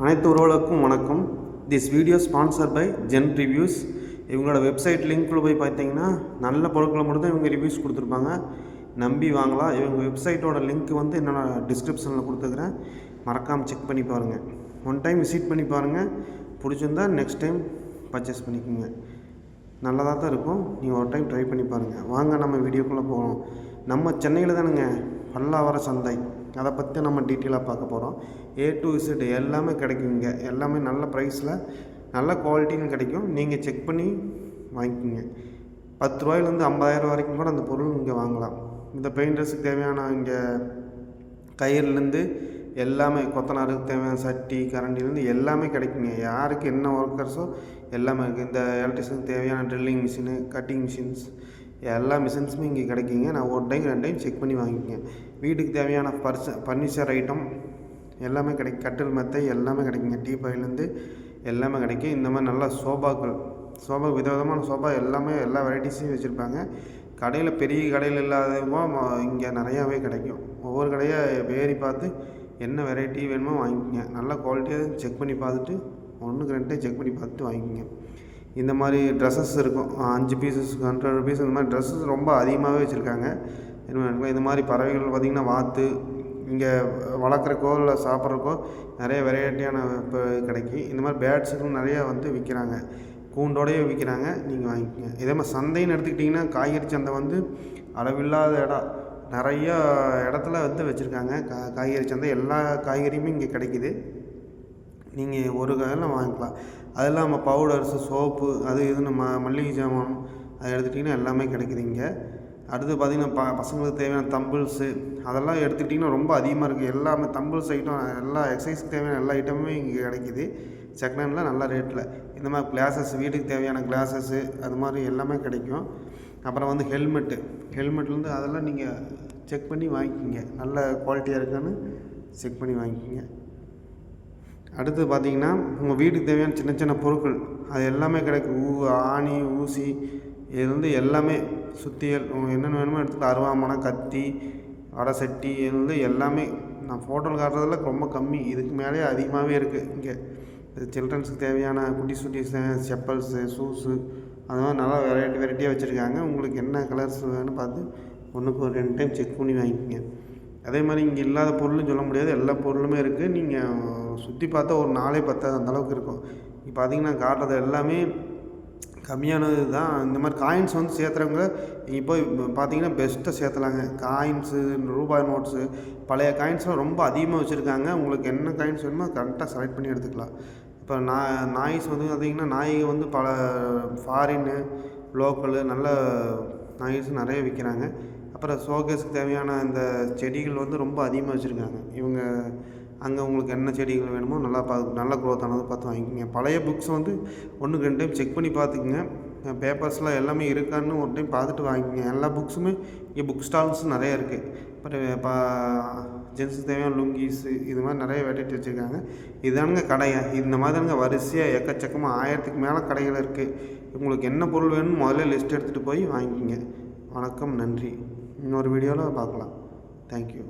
அனைத்து உறவுகளுக்கும் வணக்கம். This video sponsor by Zen reviews இவங்களோட வெப்சைட் லிங்க்கில் போய் பார்த்தீங்கன்னா நல்ல பொருட்களை மட்டும் இவங்க ரிவ்யூஸ் கொடுத்துருப்பாங்க. நம்பி வாங்கலாம். இவங்க வெப்சைட்டோட லிங்க் வந்து என்னோட டிஸ்கிரிப்ஷனில் கொடுத்துக்கிறேன் மறக்காமல் செக் பண்ணி பாருங்கள் ஒன் டைம் விசிட் பண்ணி பாருங்கள் பிடிச்சிருந்தா நெக்ஸ்ட் டைம் பர்ச்சேஸ் பண்ணிக்கோங்க. நல்லதாக தான் இருக்கும். நீங்கள் ஒரு டைம் ட்ரை பண்ணி பாருங்கள் வாங்க நம்ம வீடியோக்குள்ளே போகணும் நம்ம சென்னையில் தானுங்க. பல்லாவர சந்தை. அதை பற்றி நம்ம டீட்டெயிலாக பார்க்க போகிறோம். ஏ டு இசட் எல்லாமே கிடைக்கும் இங்கே. எல்லாமே நல்ல ப்ரைஸில் நல்ல குவாலிட்டியும் கிடைக்கும். நீங்கள் செக் பண்ணி வாங்கிக்கோங்க. பத்து ரூபாயிலேருந்து ஐம்பதாயிரம் வரைக்கும் கூட அந்த பொருள் இங்கே வாங்கலாம். இந்த பெயிண்டர்ஸுக்கு தேவையான இங்கே கயிறுலேருந்து எல்லாமே கொத்தனாருக்கு தேவையான சட்டி கரண்டிலேருந்து எல்லாமே கிடைக்குங்க. யாருக்கு என்ன ஒர்க்கர்ஸோ எல்லாமே இருக்குது இந்த எலக்ட்ரிஷனுக்கு தேவையான ட்ரில்லிங் மிஷினு கட்டிங் மிஷின்ஸ் எல்லா மிஷின்ஸுமே இங்கே கிடைக்குங்க. நான் ஒரு டைம் ரெண்டு டைம் செக் பண்ணி வாங்கிக்கங்க. வீட்டுக்கு தேவையான பர்ச ஃபர்னிச்சர் ஐட்டம் எல்லாமே கிடைக்கும் கட்டில் மெத்தை எல்லாமே கிடைக்குங்க. டீ பாயிலேருந்து எல்லாமே கிடைக்கும். இந்த மாதிரி நல்லா சோபாக்கள் சோபா விதவிதமான சோபா எல்லாமே எல்லா வெரைட்டிஸையும் வச்சுருப்பாங்க. கடையில் பெரிய கடையில் இல்லாதவங்க இங்கே நிறையாவே கிடைக்கும். ஒவ்வொரு கடையாக வேறி பார்த்து என்ன வெரைட்டி வேணுமோ வாங்கிக்கோங்க. நல்ல குவாலிட்டியாக செக் பண்ணி பார்த்துட்டு ஒன்றுக்கு ரெண்டு செக் பண்ணி பார்த்துட்டு வாங்கிக்கோங்க. இந்த மாதிரி ட்ரெஸ்ஸஸ் இருக்கும். அஞ்சு பீசஸ் ஹண்ட்ரட் ருபீஸ் இந்த மாதிரி ட்ரெஸ்ஸஸ் ரொம்ப அதிகமாகவே வச்சுருக்காங்க. இந்த மாதிரி பறவைகள் பார்த்திங்கன்னா வாத்து இங்கே வளர்க்குறக்கோ இல்லை சாப்பிட்றக்கோ நிறைய வெரைட்டியான இப்போ கிடைக்கும். இந்த மாதிரி பேட்ஸுக்கும் நிறையா வந்து விற்கிறாங்க. கூண்டோடையே விற்கிறாங்க. நீங்கள் வாங்கிக்கோங்க. இதே மாதிரி சந்தைன்னு எடுத்துக்கிட்டிங்கன்னா காய்கறி சந்தை வந்து அளவில்லாத இடம். நிறையா இடத்துல வந்து வச்சுருக்காங்க. கா காய்கறி சந்தை. எல்லா காய்கறியுமே இங்கே கிடைக்கிது. நீங்கள் ஒரு கடையில் வாங்கிக்கலாம். அது இல்லாமல் பவுடர்ஸு சோப்பு அது இதுன்னு ம மளிகை சாமான் அதை எடுத்துக்கிட்டிங்கன்னா எல்லாமே கிடைக்குது இங்கே. அடுத்து பார்த்திங்கன்னா ப பசங்களுக்கு தேவையான தம்பிள்ஸு அதெல்லாம் எடுத்துக்கிட்டிங்கன்னா ரொம்ப அதிகமாக இருக்குது எல்லாமே தம்பிள்ஸ் ஐட்டம் எல்லா எக்ஸசைஸ்க்கு தேவையான எல்லா ஐட்டமுமே இங்கே கிடைக்கிது. செகண்ட் ஹேண்டில் நல்ல ரேட்டில் இந்த மாதிரி கிளாஸஸ் வீட்டுக்கு தேவையான கிளாஸஸ்ஸு அது மாதிரி எல்லாமே கிடைக்கும். அப்புறம் வந்து ஹெல்மெட்டு ஹெல்மெட்லேருந்து அதெல்லாம் நீங்கள் செக் பண்ணி வாங்கிக்கிங்க. நல்ல குவாலிட்டியாக இருக்கான்னு செக் பண்ணி வாங்கிக்கிங்க. அடுத்து பார்த்தீங்கன்னா உங்கள் வீட்டுக்கு தேவையான சின்ன சின்ன பொருட்கள் அது எல்லாமே கிடைக்கும். ஊ ஆணி ஊசி இது வந்து எல்லாமே சுத்தியல் உங்களுக்கு என்னென்ன வேணுமோ எடுத்துக்கலாம். அருவாமனை கத்தி வடை சட்டி இது வந்து எல்லாமே நான் ஃபோட்டோவில் காட்டுறதுல ரொம்ப கம்மி. இதுக்கு மேலேயே அதிகமாகவே இருக்குது இங்கே. இது சில்ட்ரன்ஸுக்கு தேவையான குட்டி சுட்டி செப்பல்ஸு ஷூஸு அது மாதிரி நல்லா வெரைட்டி வெரைட்டியாக வச்சுருக்காங்க. உங்களுக்கு என்ன கலர்ஸ் வேணும்னு பார்த்து ஒன்றுக்கு ஒரு ரெண்டு டைம் செக் பண்ணி வாங்கிக்கோங்க. அதே மாதிரி இங்கே இல்லாத பொருள்னு சொல்ல முடியாது. எல்லா பொருளுமே இருக்குது நீங்கள் சுற்றி பார்த்தா ஒரு நாளே பத்தாது அந்தளவுக்கு இருக்கும். இப்போ பார்த்தீங்கன்னா காட்டுறது எல்லாமே கம்மியானது தான். இந்த மாதிரி காயின்ஸ் வந்து சேர்த்துறவங்க இப்போ பார்த்தீங்கன்னா பெஸ்ட்டாக சேர்த்தலாங்க. காயின்ஸு ரூபாய் நோட்ஸு பழைய காயின்ஸ்லாம் ரொம்ப அதிகமாக வச்சுருக்காங்க. உங்களுக்கு என்ன காயின்ஸ் வேணுமோ கரெக்டாக செலக்ட் பண்ணி எடுத்துக்கலாம். இப்போ நா நாய்ஸ் வந்து பார்த்திங்கன்னா நாய்க வந்து பல ஃபாரின்னு லோக்கலு நல்ல நாய்ஸ் நிறைய விற்கிறாங்க அப்புறம் ஷோகேஸ்க்கு தேவையான இந்த செடிகள் வந்து ரொம்ப அதிகமாக வச்சுருக்காங்க. இவங்க அங்கே உங்களுக்கு என்ன செடிகள் வேணுமோ நல்லா பார்த்து நல்ல க்ரோத் ஆனது பார்த்து வாங்கிக்கோங்க. பழைய புக்ஸ் வந்து ஒன்றுக்கு ரெண்டு டைம் செக் பண்ணி பார்த்துக்குங்க. பேப்பர்ஸ்லாம் எல்லாமே இருக்கான்னு ஒரு டைம் பார்த்துட்டு வாங்கிக்கோங்க. எல்லா புக்ஸுமே இங்கே புக் ஸ்டால்ஸ் நிறைய இருக்குது அப்புறம் இப்போ ஜென்ஸுக்கு தேவையான லுங்கீஸு இது மாதிரி நிறைய வெரைட்டி வச்சுருக்காங்க. இதானுங்க கடையை இந்த மாதிரி தானுங்க வரிசையாக எக்கச்சக்கமாக ஆயிரத்துக்கு மேலே கடைகள் இருக்குது உங்களுக்கு என்ன பொருள் வேணும்னு முதல்ல லிஸ்ட் எடுத்துகிட்டு போய் வாங்கிக்கோங்க. வணக்கம் நன்றி. இன்னொரு வீடியோவில் பார்க்கலாம். தேங்க்யூ